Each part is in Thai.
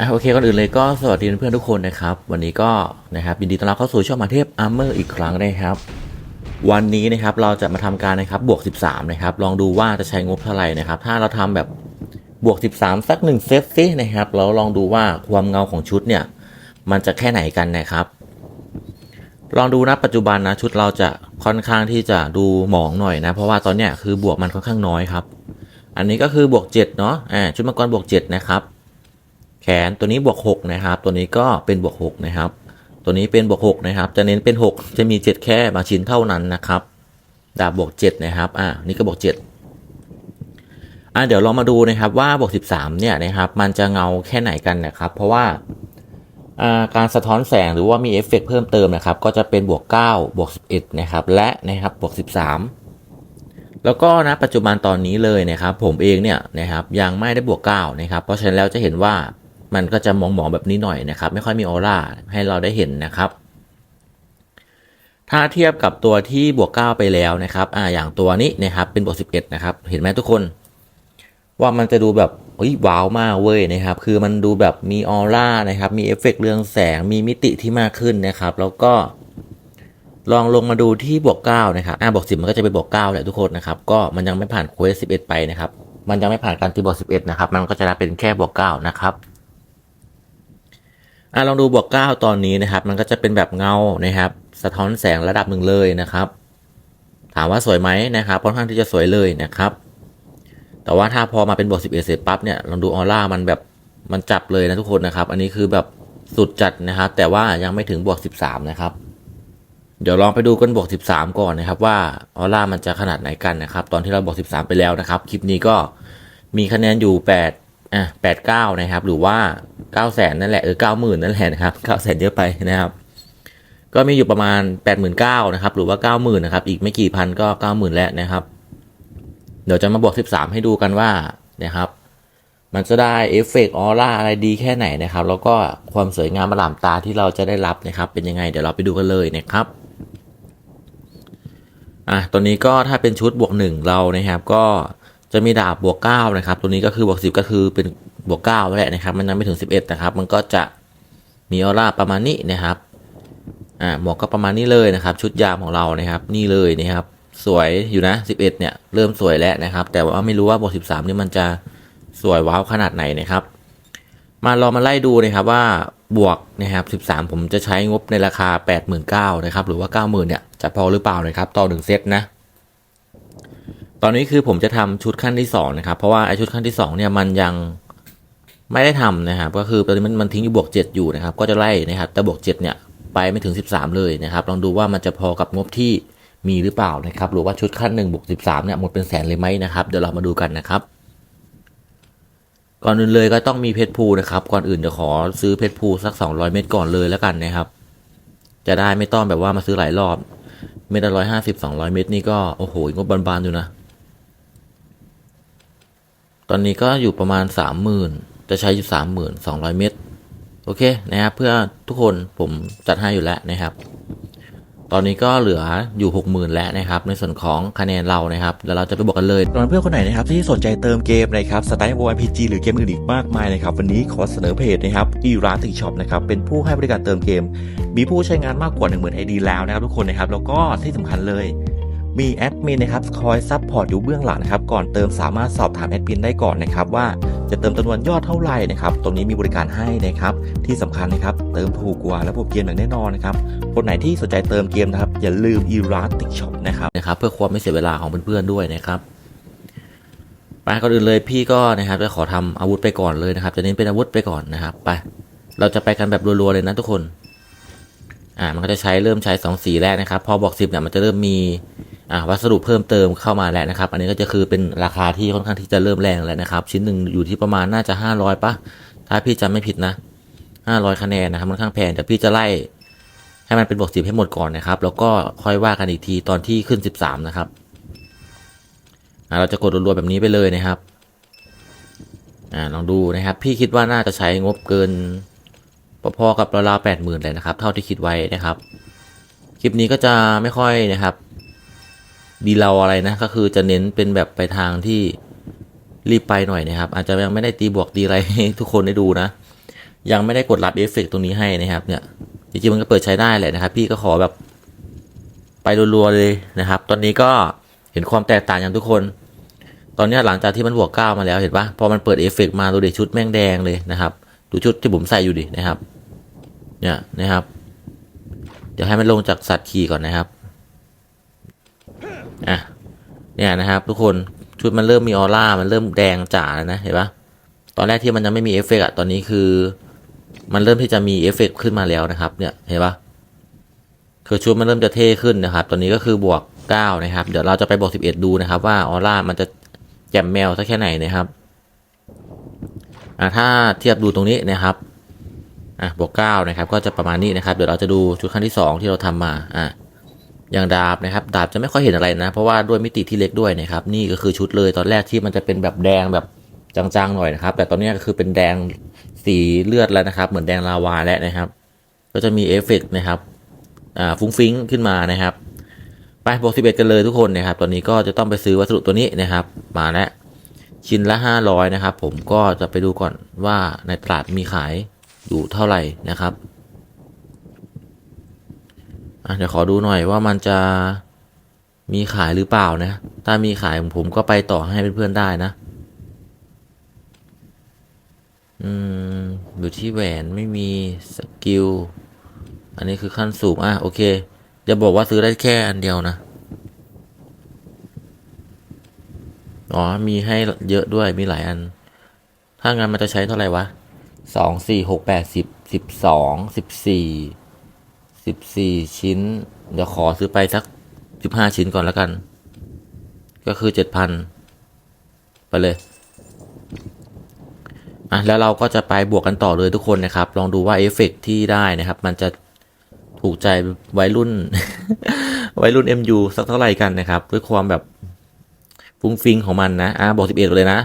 อะโอเคก่อนอื่นเลยก็สวัสดีเพื่อนทุกคนนะครับ วันนี้ก็นะครับยินดีต้อนรับเข้าสู่ช่องมาเทพอาร์เมอร์อีกครั้งนะครับ วันนี้นะครับเราจะมาทำการนะครับบวก 13 นะครับ ลองดูว่าจะใช้งบเท่าไหร่นะครับ ถ้าเราทำแบบบวก 13 สักหนึ่งเซตซินะครับแล้วลองดูว่าความเงาของชุดเนี่ย มันจะแค่ไหนกันนะครับ ลองดูนะปัจจุบันนะชุดเราจะค่อนข้างที่จะดูหมองหน่อยนะ เพราะว่าตอนเนี้ยคือบวกมันค่อนข้างน้อยครับ อันนี้ก็คือบวก7เนาะอ่าชุดมังกรบวก7นะครับ แขนตัวนี้บวก6นะครับ ตัวนี้ก็เป็นบวก6นะครับ ตัวนี้เป็นบวก6นะครับ จะเน้นเป็น 6 จะมี 7 แค่บางชิ้นเท่านั้นนะครับ ดาบบวก7นะครับ อ่านี่ก็บวก7อ่าเดี๋ยวเรามาดูนะครับว่าบวก13เนี่ยนะครับ มันจะเงาแค่ไหนกันนะครับ เพราะว่าอ่าการสะท้อนแสงหรือว่ามีเอฟเฟกต์เพิ่มเติมนะครับ ก็จะเป็นบวก 9 บวก 11 นะครับ และนะครับบวก 13 แล้วก็นะปัจจุบันตอนนี้เลยนะครับ ผมเองเนี่ยนะครับยังไม่ได้บวก 9 นะครับ เพราะฉะนั้นแล้วจะเห็นว่า มันก็จะมองหมองๆแบบนี้หน่อยนะครับ ไม่ค่อยมีออร่าให้เราได้เห็นนะครับ ถ้าเทียบกับตัวที่บวก 9 ไปแล้วนะครับอ่าอย่างตัวนี้นะครับเป็นบวก 11 นะครับ เห็นไหมทุกคน ว่ามันจะดูแบบเฮ้ยว้าวมากเว้ยนะครับ คือมันดูแบบมีออร่านะครับ มีเอฟเฟกต์เรืองแสง มีมิติที่มากขึ้นนะครับ แล้วก็ลองลงมาดูที่บวก9นะครับ อ่าบวก10 มันก็จะเป็นบวก9แหละทุกคนนะครับ ก็มันยังไม่ผ่านเควส11 ไปนะครับ มันยังไม่ผ่านการตีบวก11 นะครับ มันก็จะเป็นแค่บวก9นะครับ อ่าลองดูบวก 9 ตอนนี้นะครับ มันก็จะเป็นแบบเงานะครับ สะท้อนแสงระดับหนึ่งเลยนะครับ ถามว่าสวยไหมนะครับค่อนข้างที่จะสวยเลยนะครับ แต่ว่าถ้าพอมาเป็นบวก 11 เสร็จปั๊บเนี่ยลองดูออร่ามันแบบมันจับเลยนะทุกคนนะครับ อันนี้คือแบบสุดจัดนะครับ แต่ว่ายังไม่ถึงบวก 13 นะครับ เดี๋ยวลองไปดูกันบวก 13 ก่อนนะครับ ว่าออร่ามันจะขนาดไหนกันนะครับ ตอนที่เราบวก 13 ไปแล้วนะครับ คลิปนี้ก็มีคะแนนอยู่ 8 อะ89นะครับ หรือว่า9 0 0 0 0นั่นแหละเออ90,000นั่นแหละนะครับ9 0 0 0 0เยอะไปนะครับ ก็มีอยู่ประมาณ89,000นเก้านะครับ หรือว่า90,000นนะครับ อีกไม่กี่พันก็90,000แล้วนะครับ เดี๋ยวจะมาบวก13ให้ดูกันว่านะครับ มันจะได้เอฟเฟกต์ออร่าอะไรดีแค่ไหนนะครับ แล้วก็ความสวยงามประหลามตาที่เราจะได้รับนะครับ เป็นยังไงเดี๋ยวเราไปดูกันเลยนะครับอะตัวนี้ก็ถ้าเป็นชุดบวกหนึ่งเรานะครับก็ จะมีดาบบวกเก้านะครับ ตัวนี้ก็คือบวกสิบก็คือเป็นบวกเก้าแหละนะครับ มันยังไม่ถึงสิบเอ็ดนะครับ มันก็จะมีออร่าประมาณนี้นะครับ อ่า หมวกก็ประมาณนี้เลยนะครับ ชุดยามของเรานะครับ นี่เลยนะครับ สวยอยู่นะสิบเอ็ดเนี่ย เริ่มสวยแล้วนะครับ แต่ว่าไม่รู้ว่าบวกสิบสามนี่มันจะสวยว้าวขนาดไหนนะครับ มาลองมาไล่ดูนะครับว่าบวกนะครับ 13 ผมจะใช้งบในราคา 89,000นะครับ หรือว่า 90,000 เนี่ย จะพอหรือเปล่านะครับ ต่อหนึ่งเซตนะ ตอนนี้คือผมจะทำชุดขั้นที่2นะครับ เพราะว่าไอชุดขั้นที่2เนี่ยมันยังไม่ได้ทำนะครับ ก็คือตอนนี้มันมันทิ้งอยู่บวก 7 อยู่นะครับ ก็จะไล่นะครับ แต่บวก 7 เนี่ยไปไม่ถึง 13 เลยนะครับ ลองดูว่ามันจะพอกับงบที่มีหรือเปล่านะครับ หรือว่าชุดขั้น1บวก13 เนี่ยหมดเป็นแสนเลยไหมนะครับ เดี๋ยวเรามาดูกันนะครับ ก่อนอื่นเลยก็ต้องมีเพชรพูนะครับ ก่อนอื่นจะขอซื้อเพชรพูสัก 200 เม็ดก่อนเลยแล้วกันนะครับ จะได้ไม่ต้องแบบว่ามาซื้อหลายรอบ เม็ดละร้อยห้าสิบสองร้อยเม็ดนี่ก็โอ้โหงบบานๆอยู่นะ ตอนนี้ก็อยู่ประมาณสามหมื่นจะใช้อยู่สามหมื่นสองร้อยเม็ดโอเคนะครับเพื่อทุกคนผมจัดให้อยู่แล้วนะครับ ตอนนี้ก็เหลืออยู่ 60,000 แล้วนะครับ ในส่วนของคะแนนเรานะครับแล้วเราจะไปบอกกันเลยสำหรับเพื่อนคนไหนนะครับที่สนใจเติมเกมนะครับสไตล์ ORPG หรือเกมอื่นอีกมากมายนะครับวันนี้ขอเสนอเพจนะครับอีราติช็อปนะครับเป็นผู้ให้บริการเติมเกม มีผู้ใช้งานมากกว่า 10,000 ID แล้วนะครับทุกคนนะครับแล้วก็ที่สำคัญเลย มีแอดมินนะครับคอยซัพพอร์ตอยู่เบื้องหลังนะครับก่อนเติมสามารถสอบถามแอดมินได้ก่อนนะครับว่าจะเติมจำนวนยอดเท่าไหร่นะครับตรงนี้มีบริการให้นะครับที่สำคัญนะครับเติมถูกกว่าระบบเกมอย่างแน่นอนนะครับคนไหนที่สนใจเติมเกมนะครับอย่าลืม e r a t i c Shop นะครับนะครับเพื่อความไม่เสียเวลาของเพื่อนๆด้วยนะครับไปก่อนอื่นเลยพี่ก็นะครับจะขอทำอาวุธไปก่อนเลยนะครับ จะเน้นเป็นอาวุธไปก่อนนะครับไปเราจะไปกันแบบรัวๆเลยนะทุกคนอ่ามันก็จะใช้เริ่มใช้2สีแรกนะครับ พอบอก10เนี่ยมันจะเริ่มมี วัสดุเพิ่มเติมเข้ามาแล้วนะครับ อันนี้ก็จะคือเป็นราคาที่ค่อนข้างที่จะเริ่มแรงแล้วนะครับ ชิ้นหนึ่งอยู่ที่ประมาณน่าจะ 500ปะถ้าพี่จำไม่ผิดนะ 500 คะแนนนะครับค่อนข้างแพงแต่พี่จะไล่ให้มันเป็นบวกสิบให้หมดก่อนนะครับ แล้วก็ค่อยว่ากันอีกทีตอนที่ขึ้น 13 นะครับเราจะกดรัวๆแบบนี้ไปเลยนะครับอลองดูนะครับ พี่คิดว่าน่าจะใช้งบเกินพอๆกับราวๆแปดหมื่นเลยนะครับ เท่าที่คิดไว้นะครับ คลิปนี้ก็จะไม่ค่อยนะครับ ดีเราอะไรนะก็คือจะเน้นเป็นแบบไปทางที่รีบไปหน่อยนะครับ อาจจะยังไม่ได้ตีบวกตีอะไรให้ทุกคนได้ดูนะ ยังไม่ได้กดรับเอฟเฟกต์ตรงนี้ให้นะครับ เนี่ยจริงๆมันก็เปิดใช้ได้แหละนะครับ พี่ก็ขอแบบไปรัวๆเลยนะครับ ตอนนี้ก็เห็นความแตกต่างอย่างทุกคน ตอนนี้หลังจากที่มันบวกเก้ามาแล้วเห็นปะพอมันเปิดเอฟเฟกต์มาดูดิชุดแม่งแดงเลยนะครับ ดูชุดที่ผมใส่อยู่ดินะครับ เนี่ยนะครับ เดี๋ยวให้มันลงจากสัตว์ขี่ก่อนนะครับ อะเนี่ยนะครับ ทุกคนชุดมันเริ่มมีออร่ามันเริ่มแดงจ๋าแล้วนะเห็นปะตอนแรกที่มันยังไม่มีเอฟเฟกต์อะตอนนี้คือ มันเริ่มที่จะมีเอฟเฟกต์ขึ้นมาแล้วนะครับ เนี่ยเห็นปะคือชุดมันเริ่มจะเท่ขึ้นนะครับ ตอนนี้ก็คือบวกเก้านะครับ เดี๋ยวเราจะไปบวกสิบเอ็ดดูนะครับ ว่าออร่ามันจะแจ่มแมวสักแค่ไหนนะครับอะถ้าเทียบดูตรงนี้นะครับอะบวกเก้านะครับ ก็จะประมาณนี้นะครับ เดี๋ยวเราจะดูชุดขั้นที่สองที่เราทำมาอะ อย่างดาบนะครับ ดาบจะไม่ค่อยเห็นอะไรนะ เพราะว่าด้วยมิติที่เล็กด้วยนะครับ นี่ก็คือชุดเลยตอนแรกที่มันจะเป็นแบบแดงแบบจางๆหน่อยนะครับ แต่ตอนนี้ก็คือเป็นแดงสีเลือดแล้วนะครับ เหมือนแดงลาวาแล้วนะครับ ก็จะมีเอฟเฟกต์นะครับอ่าฟุ้งฟิ้งขึ้นมานะครับ ไปบวกสิบเอ็ดกันเลยทุกคนนะครับ ตอนนี้ก็จะต้องไปซื้อวัสดุตัวนี้นะครับ มาแล้วชิ้นละห้าร้อยนะครับ ผมก็จะไปดูก่อนว่าในตลาดมีขายอยู่เท่าไหร่นะครับ อะเดี๋ยวขอดูหน่อยว่ามันจะมีขายหรือเปล่านะ ถ้ามีขายผมก็ไปต่อให้เพื่อนๆได้นะ อืม อยู่ที่แหวนไม่มีสกิล อันนี้คือขั้นสูงอะโอเค จะบอกว่าซื้อได้แค่อันเดียวนะ อ๋อ มีให้เยอะด้วยมีหลายอัน ถ้างั้นมันจะใช้เท่าไหร่วะสองสี่หกแปดสิบสิบสองสิบสี่ สิบสี่ชิ้น เดี๋ยวขอซื้อไปสักสิบห้าชิ้นก่อนแล้วกัน ก็คือเจ็ดพันไปเลย อะ แล้วเราก็จะไปบวกกันต่อเลยทุกคนนะครับ ลองดูว่าเอฟเฟกต์ที่ได้นะครับ มันจะถูกใจวัยรุ่น วัยรุ่น MU สักเท่าไหร่กันนะครับ ด้วยความแบบฟุ้งฟิงของมันนะ อะบอกสิบเอ็ดเลยนะ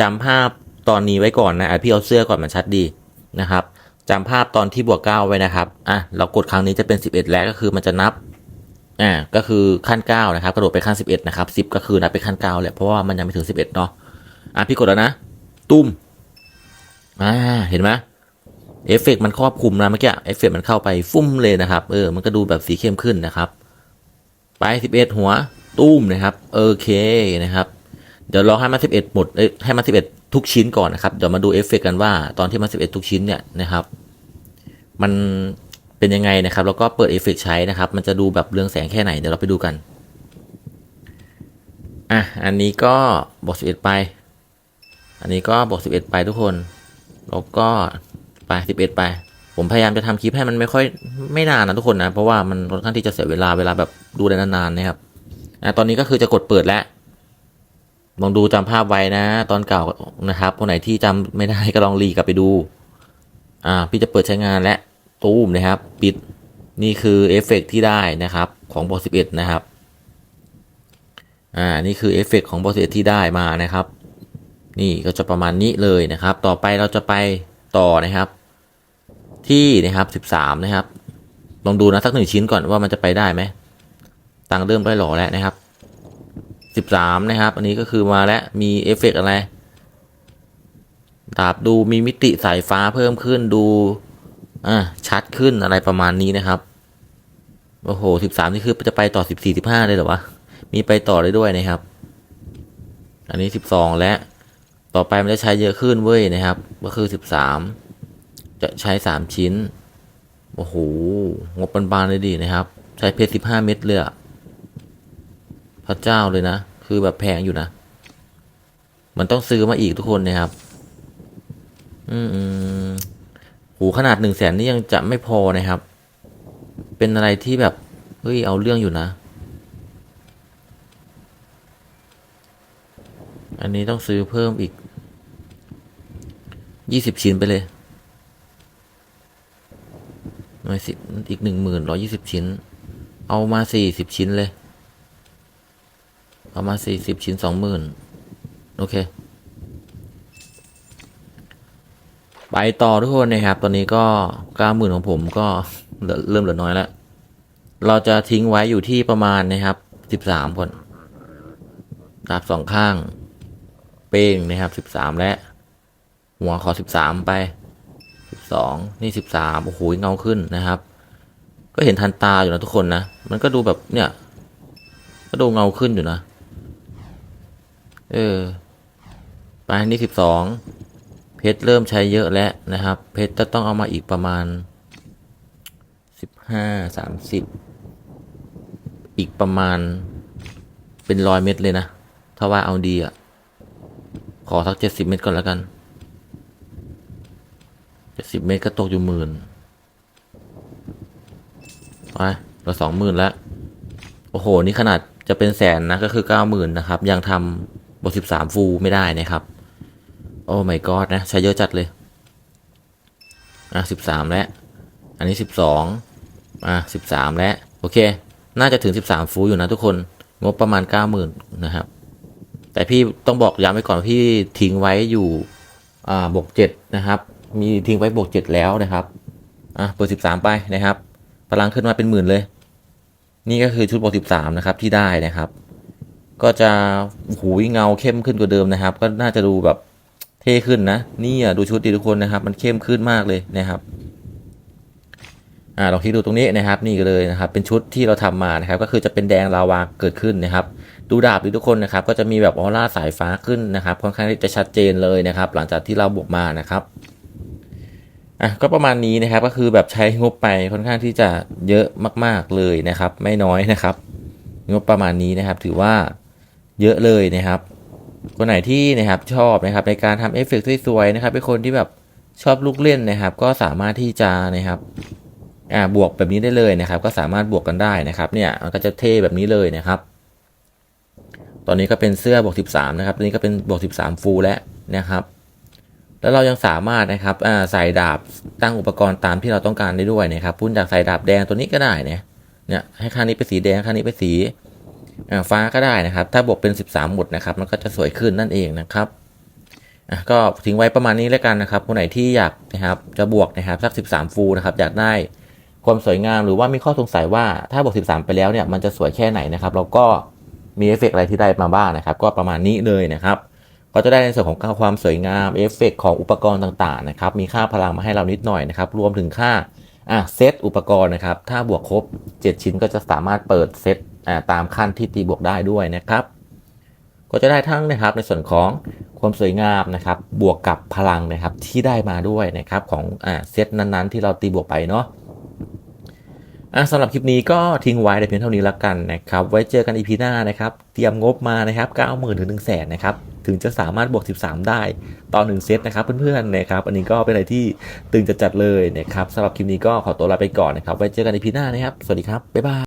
จำภาพตอนนี้ไว้ก่อนนะ อะพี่เอาเสื้อก่อนมันชัดดีนะครับ จำภาพตอนที่บวกเก้าไว้นะครับ อะ เรากดครั้งนี้จะเป็นสิบเอ็ดแล้วก็คือมันจะนับ อ่า ก็คือขั้นเก้านะครับ กระโดดไปขั้นสิบเอ็ดนะครับสิบก็คือนับไปขั้นเก้าแหละ เพราะว่ามันยังไม่ถึงสิบเอ็ดเนาะ อะ พี่กดแล้วนะ ตุ้ม อ่า เห็นไหมเอฟเฟกต์มันครอบคลุมนะเมื่อกี้ เอฟเฟกต์มันเข้าไปฟุ้มเลยนะครับ เออ มันก็ดูแบบสีเข้มขึ้นนะครับ ไปสิบเอ็ดหัว ตุ้มนะครับ โอเคนะครับ เดี๋ยวรอให้มันสิบเอ็ดหมดเอ้ยให้มันสิบเอ็ดทุกชิ้นก่อนนะครับ เดี๋ยวมาดูเอฟเฟกต์กันว่าตอนที่มันสิบเอ็ดทุกชิ้นเนี่ยนะครับ มันเป็นยังไงนะครับ แล้วก็เปิดเอฟเฟกต์ใช้นะครับ มันจะดูแบบเรืองแสงแค่ไหน เดี๋ยวเราไปดูกัน อะ อันนี้ก็บอกสิบเอ็ดไป อันนี้ก็บอกสิบเอ็ดไปทุกคน แล้วก็ไปสิบเอ็ดไป ผมพยายามจะทำคลิปให้มันไม่ค่อยไม่นานนะทุกคนนะ เพราะว่ามันค่อนข้างที่จะเสียเวลาเวลาแบบดูได้นานๆนะครับ อะ ตอนนี้ก็คือจะกดเปิดแล้ว ลองดูจำภาพไว้นะ ตอนเก่านะครับคนไหนที่จำไม่ได้ก็ลองรีกลับไปดู อ่า พี่จะเปิดใช้งานและตูมนะครับ ปิดนี่คือเอฟเฟกต์ที่ได้นะครับของบอสิบเอ็ดนะครับ อ่า นี่คือเอฟเฟกต์ของบอสิบเอ็ดที่ได้มานะครับ นี่ก็จะประมาณนี้เลยนะครับ ต่อไปเราจะไปต่อนะครับ ที่นะครับสิบสามนะครับ ลองดูนะสักหนึ่งชิ้นก่อนว่ามันจะไปได้ไหมตังเริ่มได้หล่อแล้วนะครับ สิบสามนะครับ อันนี้ก็คือมาแล้วมีเอฟเฟกต์อะไรดาบดูมีมิติสายฟ้าเพิ่มขึ้นดูอ่าชัดขึ้นอะไรประมาณนี้นะครับ โอ้โหสิบสามนี่คือจะไปต่อสิบสี่สิบห้าเลยเหรอวะ มีไปต่อได้ด้วยนะครับ อันนี้สิบสองและต่อไปมันจะใช้เยอะขึ้นเว้ยนะครับ ก็คือสิบสามจะใช้สามชิ้น โอ้โห งบบานๆเลยดีนะครับ ใช้เพชรสิบห้าเม็ดเลยอะ พระเจ้าเลยนะ คือแบบแพงอยู่นะ มันต้องซื้อมาอีกทุกคนนะครับ อืมอืมโหขนาดหนึ่งแสนนี่ยังจะไม่พอนะครับ เป็นอะไรที่แบบ เฮ้ย เอาเรื่องอยู่นะ อันนี้ต้องซื้อเพิ่มอีกยี่สิบชิ้นไปเลยหน่อยสิอีกหนึ่งหมื่นร้อยี่สิบชิ้น เอามาสี่สิบชิ้นเลย เอามาณสี่สิบชิ้นสองหมื่นโอเค ไปต่อทุกคนนะครับ ตอนนี้ก็เก้าหมื่นของผมก็เหลือเริ่มเหลือน้อยแล้ว เราจะทิ้งไว้อยู่ที่ประมาณนะครับสิบสามคนดาบสองข้าง เป้งนะครับสิบสามและ หัวขอสิบสามไปสิบสองนี่สิบสามโอ้โหเงาขึ้นนะครับ ก็เห็นทันตาอยู่นะทุกคนนะ มันก็ดูแบบเนี่ย ก็ดูเงาขึ้นอยู่นะ เออ ไปนี่สิบสองเพชรเริ่มใช้เยอะแล้วนะครับ เพชรจะต้องเอามาอีกประมาณสิบห้าสามสิบอีกประมาณ เป็นร้อยเม็ดเลยนะ ถ้าว่าเอาดีอะ ขอสักเจ็ดสิบเม็ดก่อนแล้วกันเจ็ดสิบเม็ดก็ตกอยู่หมื่นไปเราสองหมื่นแล้ว โอ้โห นี่ขนาดจะเป็นแสนนะ ก็คือเก้าหมื่นนะครับ ยังทำ บทสิบสามฟูลไม่ได้นะครับ โอ้ my god นะ ใช้เยอะจัดเลย อะสิบสามแล้ว อันนี้สิบสองอะสิบสามแล้ว โอเค น่าจะถึงสิบสามฟูลอยู่นะทุกคน งบประมาณเก้าหมื่นนะครับ แต่พี่ต้องบอกย้ำไว้ก่อนพี่ทิ้งไว้อยู่อ่าบวกเจ็ดนะครับ มีทิ้งไว้บวกเจ็ดแล้วนะครับ อะเปิดสิบสามไปนะครับพลังขึ้นมาเป็นหมื่นเลย นี่ก็คือชุดบวกสิบสามนะครับที่ได้นะครับ ก็จะหูเงาเข้มขึ้นกว่าเดิมนะครับ ก็น่าจะดูแบบเท่ขึ้นนะนี่อะดูชุดดีทุกคนนะครับ มันเข้มขึ้นมากเลยนะครับอ่าลองคลิกดูตรงนี้นะครับ นี่ก็เลยนะครับ เป็นชุดที่เราทำมานะครับ ก็คือจะเป็นแดงลาวาเกิดขึ้นนะครับ ดูดาบดีทุกคนนะครับ ก็จะมีแบบออร่าสายฟ้าขึ้นนะครับ ค่อนข้างที่จะชัดเจนเลยนะครับ หลังจากที่เราบวกมานะครับอะก็ประมาณนี้นะครับก็คือแบบใช้งบไปค่อนข้างที่จะเยอะมาก ๆเลยนะครับ ไม่น้อยนะครับ งบประมาณนี้นะครับ ถือว่า เยอะเลยนะครับ คนไหนที่นะครับชอบนะครับในการทำเอฟเฟกต์สวยๆนะครับเป็นคนที่แบบชอบลูกเล่นนะครับ ก็สามารถที่จะนะครับอ่าบวกแบบนี้ได้เลยนะครับ ก็สามารถบวกกันได้นะครับ เนี่ยมันก็จะเท่แบบนี้เลยนะครับ ตอนนี้ก็เป็นเสื้อบวก13นะครับตอนนี้ก็เป็นบวก13ฟูลแล้วนะครับ แล้วเรายังสามารถนะครับอ่าใส่ดาบตั้งอุปกรณ์ตามที่เราต้องการได้ด้วยนะครับพุ่นจากใส่ดาบแดงตัวนี้ก็ได้เนี่ยเนี่ยให้ข้างนี้เป็นสีแดงข้างนี้เป็นสี ฟ้าก็ได้นะครับ ถ้าบวกเป็น 13 หมดนะครับ มันก็จะสวยขึ้นนั่นเองนะครับก็ทิ้งไว้ประมาณนี้แล้วกันนะครับ คนไหนที่อยากนะครับจะบวกนะครับสัก 13 ฟูนะครับ อยากได้ความสวยงามหรือว่ามีข้อสงสัยว่าถ้าบวก 13 ไปแล้วเนี่ยมันจะสวยแค่ไหนนะครับเราก็มีเอฟเฟกต์อะไรที่ได้มาบ้างนะครับ ก็ประมาณนี้เลยนะครับก็จะได้ในส่วนของความสวยงามเอฟเฟกของอุปกรณ์ต่างๆนะครับมีค่าพลังมาให้เรานิดหน่อยนะครับ รวมถึงค่าอะเซตอุปกรณ์นะครับ ถ้าบวกครบ 7 ชิ้นก็จะสามารถเปิดเซต ตามขั้นที่ตีบวกได้ด้วยนะครับ ก็จะได้ทั้งนะครับในส่วนของความสวยงามนะครับ บวกกับพลังนะครับที่ได้มาด้วยนะครับของเซตนั้นๆ ที่เราตีบวกไปเนาะสำหรับคลิปนี้ก็ทิ้งไว้แต่เพียงเท่านี้แล้วกันนะครับ ไว้เจอกันอีพีหน้านะครับ เตรียมงบมานะครับ 90,000ถึง1 0 0 0 0แสนนะครับ ถึงจะสามารถบวก 13 ได้ต่อ 1 เซตนะครับเพื่อนๆนะครับ อันนี้ก็เป็นอะไรที่ตึงจะจัดเลยนะครับสำหรับคลิปนี้ก็ขอตัวลาไปก่อนนะครับ ไว้เจอกันอีพีหน้านะครับ สวัสดีครับ บ๊ายบาย